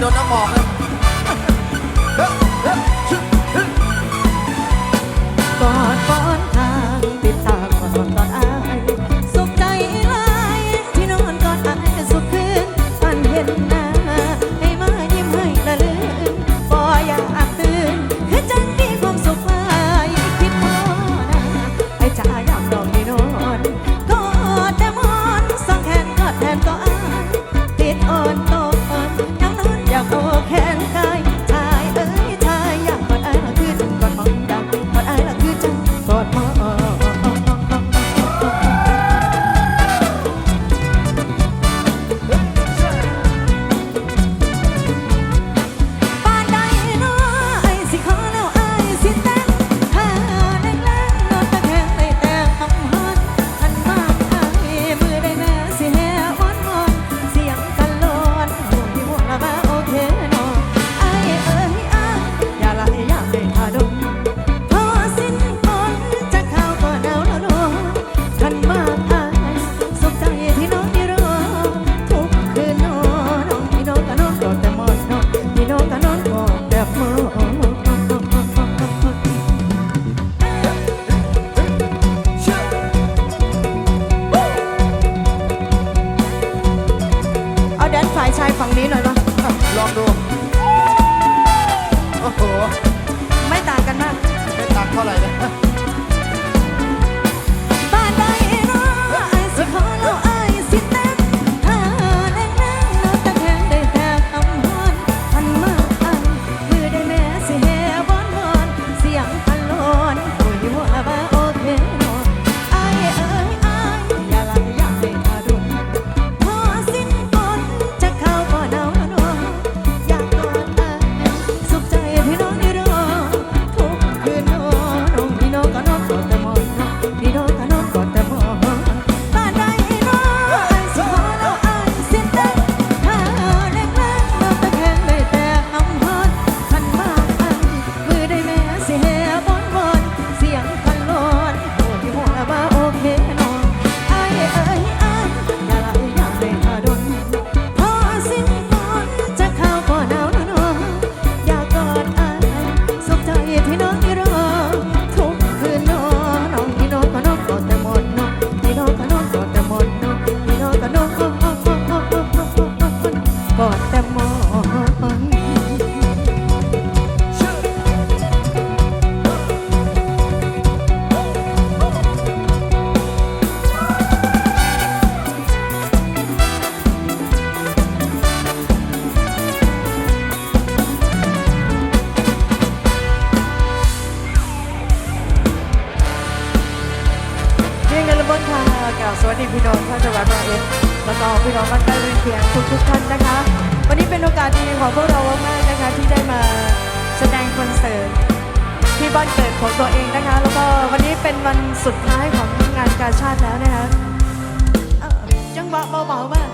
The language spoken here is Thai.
โดนน้ำหมอกเลย ชาวจังหวัดร้อยเอ็ดแล้วก็พี่น้องบ้านใกล้เรือนเคียงทุกทุกๆท่านนะคะ วันนี้เป็นโอกาสดีของพวกเรามากๆนะคะ ที่ได้มาแสดงคอนเสิร์ตที่บ้านเกิดของตัวเองนะคะ แล้วก็วันนี้เป็นวันสุดท้ายของงานกาชาติแล้วนะคะจังหวะเบาๆมาก